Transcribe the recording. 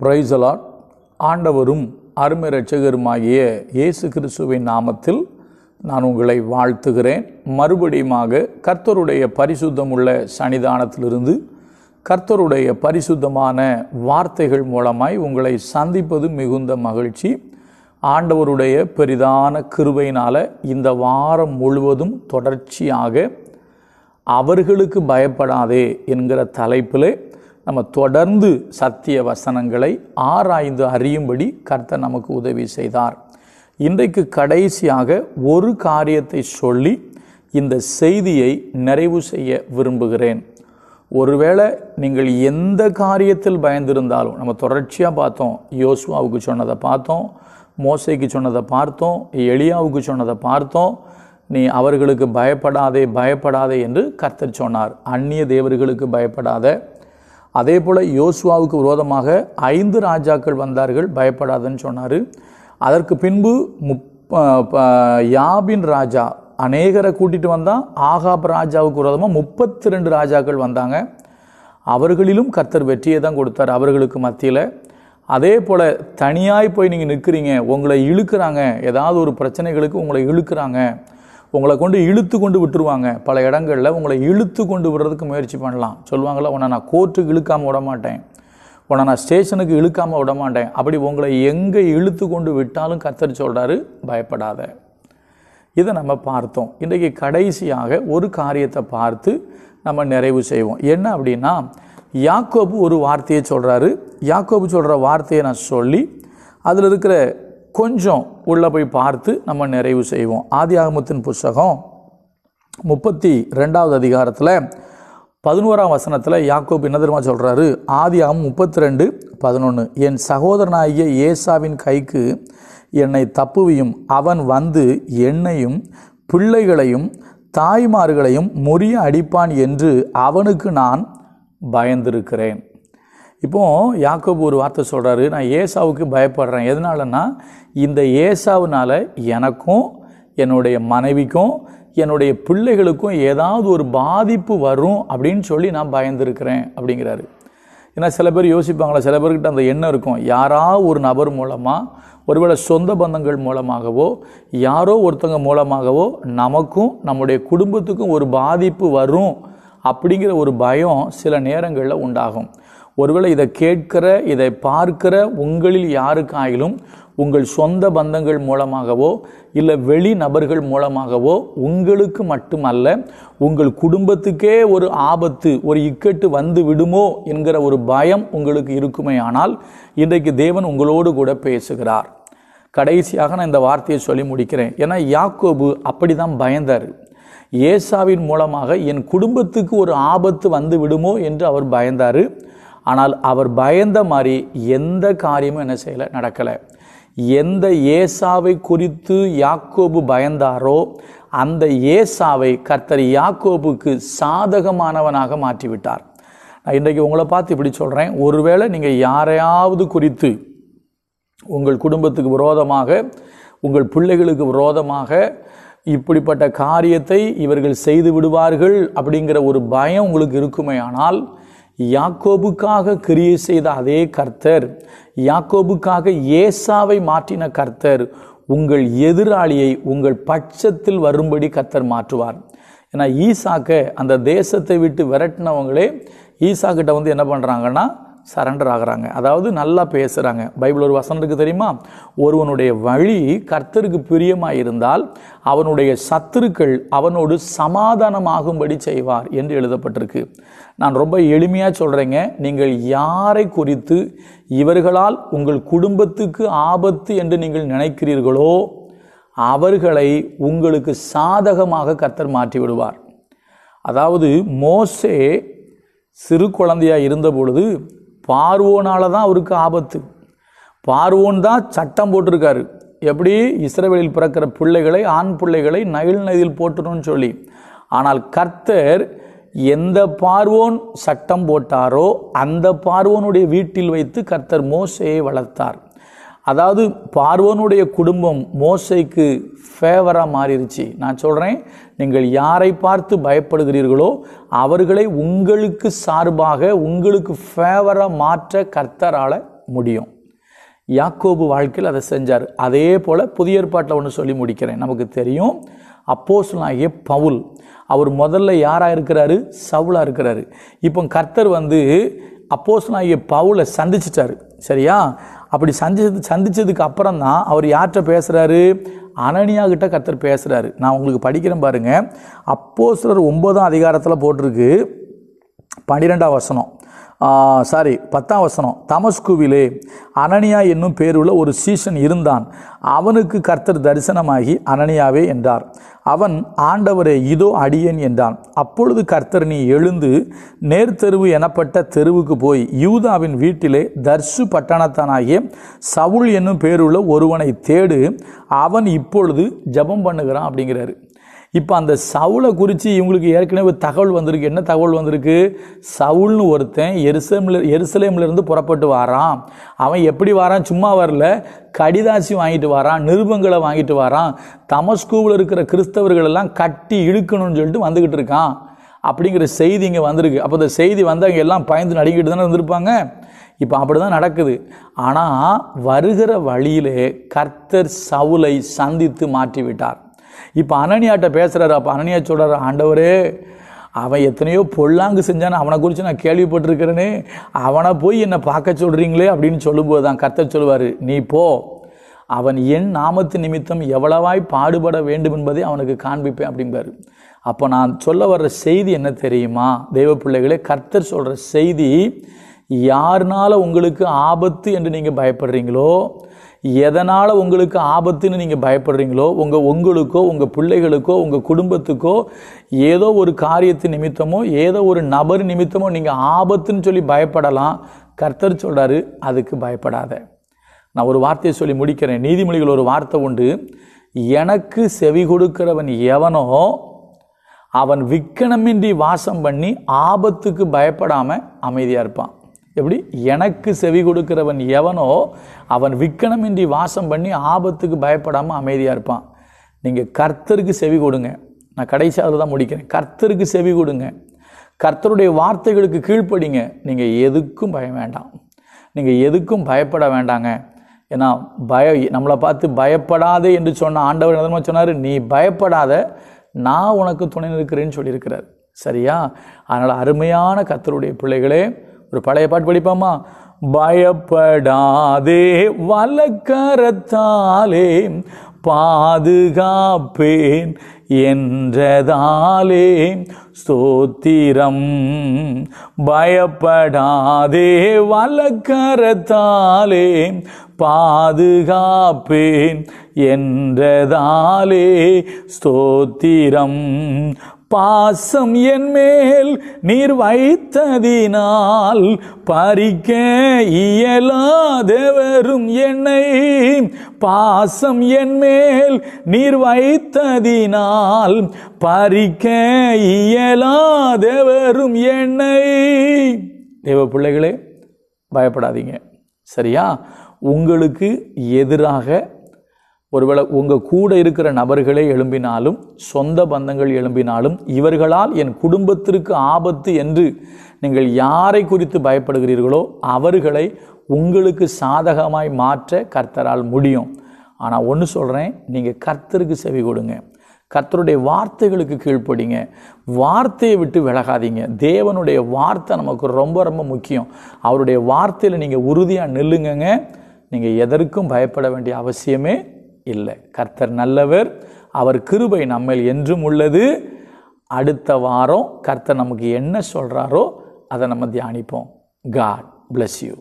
பிரைசலாட் ஆண்டவரும் அருமை ரட்சகருமாகிய இயேசு கிறிஸ்துவின் நாமத்தில் நான் உங்களை வாழ்த்துகிறேன். மறுபடியுமாக கர்த்தருடைய பரிசுத்தமுள்ள சன்னிதானத்திலிருந்து கர்த்தருடைய பரிசுத்தமான வார்த்தைகள் மூலமாய் உங்களை சந்திப்பது மிகுந்த மகிழ்ச்சி. ஆண்டவருடைய பெரிதான கிருவையினால் இந்த வாரம் முழுவதும் தொடர்ச்சியாக அவர்களுக்கு பயப்படாதே என்கிற தலைப்பில் நம்ம தொடர்ந்து சத்திய வசனங்களை ஆராய்ந்து அறியும்படி கர்த்தர் நமக்கு உதவி செய்தார். இன்றைக்கு கடைசியாக ஒரு காரியத்தை சொல்லி இந்த செய்தியை நிறைவு செய்ய விரும்புகிறேன். ஒருவேளை நீங்கள் எந்த காரியத்தில் பயந்திருந்தாலும் நம்ம தொடர்ச்சியாக பார்த்தோம் யோசுவாவுக்கு சொன்னதை பார்த்தோம் மோசைக்கு சொன்னதை பார்த்தோம் எளியாவுக்கு சொன்னதை பார்த்தோம் நீ அவர்களுக்கு பயப்படாதே பயப்படாதே என்று கர்த்தர் சொன்னார். அந்நிய தேவர்களுக்கு பயப்படாத அதே போல் யோசுவாவுக்கு விரோதமாக ஐந்து ராஜாக்கள் வந்தார்கள் பயப்படாதன்னு சொன்னார். அதற்கு பின்பு முப் யாபின் ராஜா அநேகரை கூட்டிகிட்டு வந்தால் ஆகாப் ராஜாவுக்கு விரோதமாக முப்பத்தி ரெண்டு ராஜாக்கள் வந்தாங்க. அவர்களிலும் கர்த்தர் வெற்றியை தான் கொடுத்தார் அவர்களுக்கு மத்தியில். அதே போல் தனியாய் போய் நீங்கள் நிற்கிறீங்க உங்களை இழுக்கிறாங்க ஏதாவது ஒரு பிரச்சனைகளுக்கு உங்களை இழுக்கிறாங்க உங்களை கொண்டு இழுத்து கொண்டு விட்டுருவாங்க. பல இடங்களில் உங்களை இழுத்து கொண்டு விடுறதுக்கு முயற்சி பண்ணலாம். சொல்லுவாங்களா உன்னை நான் கோர்ட்டுக்கு இழுக்காமல் விட மாட்டேன். உன்னை நான் ஸ்டேஷனுக்கு இழுக்காமல் விட மாட்டேன். அப்படி உங்களை எங்கே இழுத்து கொண்டு விட்டாலும் கத்தரி சொல்கிறாரு பயப்படாத. இதை நம்ம பார்த்தோம். இன்றைக்கு கடைசியாக ஒரு காரியத்தை பார்த்து நம்ம நிறைவு செய்வோம். என்ன அப்படின்னா யாக்கோபு ஒரு வார்த்தையை சொல்கிறாரு யாக்கோபு சொல்கிற வார்த்தையை நான் சொல்லி அதில் இருக்கிற கொஞ்சம் உள்ளே போய் பார்த்து நம்ம நிறைவு செய்வோம். ஆதி ஆகமத்தின் புஸ்தகம் முப்பத்தி ரெண்டாவது அதிகாரத்தில் பதினோராம் வசனத்தில் யாக்கோப் என்ன தெரியுமா சொல்கிறாரு ஆதி ஆகம் முப்பத்தி ரெண்டு பதினொன்று என் சகோதரனாகிய ஏசாவின் கைக்கு என்னை தப்புவியும். அவன் வந்து என்னையும் பிள்ளைகளையும் தாய்மார்களையும் முறிய அடிப்பான் என்று அவனுக்கு நான் பயந்திருக்கிறேன். இப்போது யாக்கோபு ஒரு வார்த்தை சொல்கிறாரு நான் ஏசாவுக்கு பயப்படுறேன். எதனாலன்னா இந்த ஏசாவுனால எனக்கும் என்னுடைய மனைவிக்கும் என்னுடைய பிள்ளைகளுக்கும் ஏதாவது ஒரு பாதிப்பு வரும் அப்படின்னு சொல்லி நான் பயந்துருக்கிறேன் அப்படிங்கிறாரு. ஏன்னா சில பேர் யோசிப்பாங்களா சில பேர்கிட்ட அந்த எண்ணம் இருக்கும். யாராவது ஒரு நபர் மூலமாக ஒருவேளை சொந்த பந்தங்கள் மூலமாகவோ யாரோ ஒருத்தங்க மூலமாகவோ நமக்கும் நம்முடைய குடும்பத்துக்கும் ஒரு பாதிப்பு வரும் அப்படிங்கிற ஒரு பயம் சில நேரங்களில் உண்டாகும். ஒருவேளை இதை கேட்கிற இதை பார்க்கிற உங்களில் யாருக்காயிலும் உங்கள் சொந்த பந்தங்கள் மூலமாகவோ இல்லை வெளி நபர்கள் மூலமாகவோ உங்களுக்கு மட்டுமல்ல உங்கள் குடும்பத்துக்கே ஒரு ஆபத்து ஒரு இக்கட்டு வந்து விடுமோ என்கிற ஒரு பயம் உங்களுக்கு இருக்குமே ஆனால் இன்றைக்கு தேவன் உங்களோடு கூட பேசுகிறார். கடைசியாக நான் இந்த வார்த்தையை சொல்லி முடிக்கிறேன். ஏன்னா யாக்கோபு அப்படி தான் பயந்தார். ஏசாவின் மூலமாக என் குடும்பத்துக்கு ஒரு ஆபத்து வந்து விடுமோ என்று அவர் பயந்தார். ஆனால் அவர் பயந்த மாதிரி எந்த காரியமும் என்ன செய்யலை நடக்கலை. எந்த ஏசாவை குறித்து யாக்கோபு பயந்தாரோ அந்த ஏசாவை கர்த்தர் யாக்கோபுக்கு சாதகமானவனாக மாற்றிவிட்டார். நான் இன்றைக்கு உங்களை பார்த்து இப்படி சொல்கிறேன் ஒருவேளை நீங்கள் யாரையாவது குறித்து உங்கள் குடும்பத்துக்கு விரோதமாக உங்கள் பிள்ளைகளுக்கு விரோதமாக இப்படிப்பட்ட காரியத்தை இவர்கள் செய்து விடுவார்கள் அப்படிங்கிற ஒரு பயம் உங்களுக்கு இருக்குமே ஆனால் யாக்கோபுக்காக கிரியை செய்த அதே கர்த்தர் யாக்கோபுக்காக ஏசாவை மாற்றின கர்த்தர் உங்கள் எதிராளியை உங்கள் பட்சத்தில் வரும்படி கர்த்தர் மாற்றுவார். ஏன்னா ஈசாக்க அந்த தேசத்தை விட்டு விரட்டினவங்களே ஈசாக்கிட்ட வந்து என்ன பண்ணுறாங்கன்னா சரண்டர் ஆகிறாங்க. அதாவது நல்லா பேசுகிறாங்க பைபிள் ஒரு வசனம் இருக்குது தெரியுமா? ஒருவனுடைய வழி கர்த்தருக்கு பிரியமாக இருந்தால் அவனுடைய சத்துருக்கள் அவனோடு சமாதானமாகும்படி செய்வார் என்று எழுதப்பட்டிருக்கு. நான் ரொம்ப எளிமையாக சொல்கிறேங்க நீங்கள் யாரை குறித்து இவர்களால் உங்கள் குடும்பத்துக்கு ஆபத்து என்று நீங்கள் நினைக்கிறீர்களோ அவர்களை உங்களுக்கு சாதகமாக கர்த்தர் மாற்றி விடுவார் அதாவது மோசே சிறு குழந்தையாக இருந்த பொழுது பார்வோனால தான் அவருக்கு ஆபத்து. பார்வோன் தான் சட்டம் போட்டிருக்காரு. எப்படி? இஸ்ரேலில் பிறக்கிற பிள்ளைகளை ஆண் பிள்ளைகளை நயில் நதியில் போட்டுணும்னு சொல்லி. ஆனால் கர்த்தர் எந்த பார்வோன் சட்டம் போட்டாரோ அந்த பார்வோனுடைய வீட்டில் வைத்து கர்த்தர் மோசையை வளர்த்தார். அதாவது பார்வோனுடைய குடும்பம் மோசைக்கு ஃபேவராக மாறிடுச்சு நான் சொல்கிறேன் நீங்கள் யாரை பார்த்து பயப்படுகிறீர்களோ அவர்களை உங்களுக்கு சார்பாக உங்களுக்கு ஃபேவராக மாற்ற கர்த்தரால் முடியும். யாக்கோபு வாழ்க்கையில் அதை செஞ்சார். அதே போல் புதிய ஏற்பாட்டில் ஒன்று சொல்லி முடிக்கிறேன். நமக்கு தெரியும் அப்போஸ்தலனாகிய பவுல் அவர் முதல்ல யாராக இருக்கிறாரு? சவுலாக இருக்கிறாரு. இப்போ கர்த்தர் வந்து அப்போஸ்லாகிய பவுலை சந்திச்சிட்டாரு. சரியா? அப்படி சந்திச்சது சந்தித்ததுக்கு அப்புறம் தான் அவர் யார்கிட்ட பேசுகிறாரு அனனியா கிட்ட கர்த்தர் பேசுகிறாரு நான் உங்களுக்கு படிக்கிறேன் பாருங்கள் அப்போ சிலர் ஒன்பதாம் அதிகாரத்தில் போட்டிருக்கு. பன்னிரெண்டாம் வசனம். சாரி பத்தாம் வசனம். தமஸ்குவிலே அனனியா என்னும் பேருள்ள ஒரு சீசன் இருந்தான். அவனுக்கு கர்த்தர் தரிசனமாகி அனனியாவே என்றார். அவன் ஆண்டவரே இதோ அடியேன் என்றான். அப்பொழுது கர்த்தர் நீ எழுந்து நேர்த்தெருவு எனப்பட்ட தெருவுக்கு போய் யூதாவின் வீட்டிலே தர்சு பட்டணத்தானாகிய சவுல் என்னும் பேருள்ள ஒருவனை தேடு. அவன் இப்பொழுது ஜெபம் பண்ணுகிறான் அப்படிங்கிறாரு. இப்போ அந்த சவுளை குறித்து இவங்களுக்கு ஏற்கனவே தகவல் வந்திருக்கு. என்ன தகவல் வந்திருக்கு? சவுல்னு ஒருத்தன் எருசலேமில் எருசலேம்லேருந்து புறப்பட்டு வாரான். அவன் எப்படி வாரான்? சும்மா வரல. கடிதாசி வாங்கிட்டு வாரான். நிருபங்களை வாங்கிட்டு வாரான். தமஸ்கூவில் இருக்கிற கிறிஸ்தவர்கள் எல்லாம் கட்டி இழுக்கணும்னு சொல்லிட்டு வந்துக்கிட்டு இருக்கான். அப்படிங்கிற செய்தி இங்கே வந்திருக்கு. அப்போ இந்த செய்தி வந்தவங்க எல்லாம் பயந்து நடுங்கிட்டு தானே இருந்திருப்பாங்க. இப்போ அப்படி தான் நடக்குது. ஆனால் வருகிற வழியிலே கர்த்தர் சவுலை சந்தித்து மாற்றி விட்டார் இப்போ அனனியாட்ட பேசுகிறாரு அப்போ அனனியா சொல்கிறார் ஆண்டவரே அவன் எத்தனையோ பொல்லாங்கு செஞ்சான்னு அவனை குறித்து நான் கேள்விப்பட்டிருக்கிறேனே. அவனை போய் என்னை பார்க்க சொல்கிறீங்களே அப்படின்னு சொல்லும்போது தான் கர்த்தர் சொல்லுவார் நீ போ. அவன் என் நாமத்து நிமித்தம் எவ்வளவாய் பாடுபட வேண்டும் என்பதை அவனுக்கு காண்பிப்பேன் அப்படிம்பாரு. அப்போ நான் சொல்ல வர்ற செய்தி என்ன தெரியுமா? தெய்வ பிள்ளைகளே கர்த்தர் சொல்கிற செய்தி யாருனால உங்களுக்கு ஆபத்து என்று நீங்கள் பயப்படுறீங்களோ எதனால் உங்களுக்கு ஆபத்துன்னு நீங்கள் பயப்படுறீங்களோ உங்கள் உங்களுக்கோ உங்கள் பிள்ளைகளுக்கோ உங்கள் குடும்பத்துக்கோ ஏதோ ஒரு காரியத்து நிமித்தமோ ஏதோ ஒரு நபர் நிமித்தமோ நீங்கள் ஆபத்துன்னு சொல்லி பயப்படலாம். கர்த்தர் சொல்கிறாரு அதுக்கு பயப்படாத. நான் ஒரு வார்த்தையை சொல்லி முடிக்கிறேன். நீதிமொழிகள் ஒரு வார்த்தை உண்டு. எனக்கு செவி கொடுக்கிறவன் எவனோ அவன் விக்கணமின்றி வாசம் பண்ணி ஆபத்துக்கு பயப்படாமல் அமைதியாக இருப்பான். எப்படி? எனக்கு செவி கொடுக்கிறவன் எவனோ அவன் விக்கணமின்றி வாசம் பண்ணி ஆபத்துக்கு பயப்படாமல் அமைதியாக இருப்பான். நீங்கள் கர்த்தருக்கு செவி கொடுங்க. நான் கடைசியாக தான் முடிக்கிறேன். கர்த்தருக்கு செவி கொடுங்க. கர்த்தருடைய வார்த்தைகளுக்கு கீழ்ப்படிங்க. நீங்கள் எதுக்கும் பயம் வேண்டாம். நீங்கள் எதுக்கும் பயப்பட வேண்டாங்க. ஏன்னா பய நம்மளை பார்த்து பயப்படாதே என்று சொன்ன ஆண்டவர் என்ன சொன்னார்? நீ பயப்படாத நான் உனக்கு துணை நிற்கிறேன்னு சொல்லியிருக்கிறார். சரியா? அதனால் அருமையான கர்த்தருடைய பிள்ளைகளே ஒரு பழைய பாட்டு படிப்பாமா? பயப்படாதே வலக்கரத்தாலே பாதுகாப்பேன் என்றதாலே ஸ்தோத்திரம். பயப்படாதே வலக்கரத்தாலே பாதுகாப்பேன் என்றதாலே ஸ்தோத்திரம். பாசம் என் மேல் நீர் வைத்ததினால் பறிக்க இயலாதவரும் என்னை. பாசம் என் மேல் நீர் வைத்ததினால் பறிக்க இயலாதவரும் என்னை. தேவ பிள்ளைகளே பயப்படாதீங்க. சரியா? உங்களுக்கு எதிராக ஒருவேளை உங்கள் கூட இருக்கிற நபர்களே எழும்பினாலும் சொந்த பந்தங்கள் எழும்பினாலும் இவர்களால் என் குடும்பத்திற்கு ஆபத்து என்று நீங்கள் யாரை குறித்து பயப்படுகிறீர்களோ அவர்களை உங்களுக்கு சாதகமாய் மாற்ற கர்த்தரால் முடியும். ஆனால் ஒன்று சொல்கிறேன் நீங்கள் கர்த்தருக்கு செவி கொடுங்க. கர்த்தருடைய வார்த்தைகளுக்கு கீழ்ப்படிங்க. வார்த்தையை விட்டு விலகாதீங்க. தேவனுடைய வார்த்தை நமக்கு ரொம்ப ரொம்ப முக்கியம். அவருடைய வார்த்தையில் நீங்கள் உறுதியாக நில்லுங்கங்க. நீங்கள் எதற்கும் பயப்பட வேண்டிய அவசியமே இல்லை. கர்த்தர் நல்லவர் அவர் கிருபை நம்மில் என்றும் உள்ளது. அடுத்த வாரம் கர்த்தர் நமக்கு என்ன சொல்கிறாரோ அதை நம்ம தியானிப்போம். God bless you